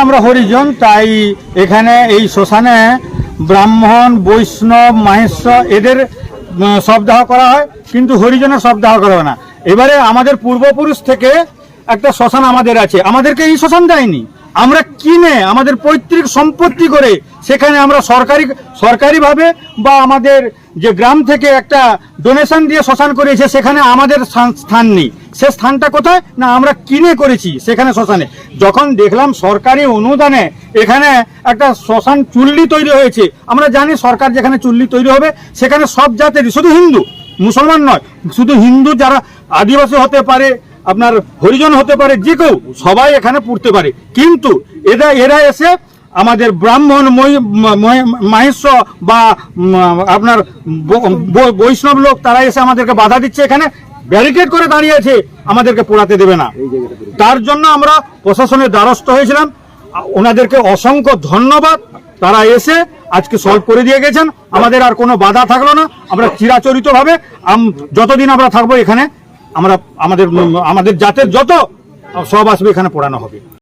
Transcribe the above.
আমরা হরিজন তাই এখানে এই শ্মশানে ব্রাহ্মণ বৈষ্ণব মাহেশ্বর এদের উম, শবদাহ করা হয় কিন্তু হরিজনের শবদাহ করা হয় না। এবারে আমাদের পূর্বপুরুষ থেকে একটা শ্মশান আমাদের আছে। আমাদেরকে এই শ্মশান দেয়নি। আমরা কিনে আমাদের পৈতৃক সম্পত্তি করে সেখানে আমরা সরকারি সরকারিভাবে বা আমাদের যে গ্রাম থেকে একটা ডোনেশন দিয়ে শ্মশান করেছে সেখানে আমাদের স্থান নেই। সে স্থানটা কোথায়? না, আমরা কিনে করেছি সেখানে শ্মশানে। যখন দেখলাম সরকারি অনুদানে এখানে একটা শ্মশান চুল্লি তৈরি হয়েছে, আমরা জানি সরকার যেখানে চুল্লি তৈরি হবে, সেখানে সব জাতেরই শুধু হিন্দু, মুসলমান নয়, শুধু হিন্দু যারা আদিবাসী হতে পারে, আপনার হরিজন হতে পারে, যে কেউ, সবাই এখানে পড়তে পারে। কিন্তু এরা এরা এসে আমাদের ব্রাহ্মণ মই- ময়- মাহেশ্ব বা আপনার বৈষ্ণব লোক, তারা এসে আমাদেরকে বাধা দিচ্ছে এখানে। ব্যারিকেড করে দাঁড়িয়ে আছে আমাদেরকে পোড়াতে দেবে না। তার জন্য আমরা প্রশাসনের দ্বারস্থ হয়েছিলাম। ওনাদেরকে অসংখ্য ধন্যবাদ। তারা এসে আজকে সলভ করে দিয়ে গেছেন। আমাদের আর কোনো বাধা থাকল না। আমরা চিরাচরিতভাবে ভাবে যতদিন আমরা থাকব এখানে আমরা আমাদের আমাদের জাতের যত সব আসবে এখানে পড়ানো হবে।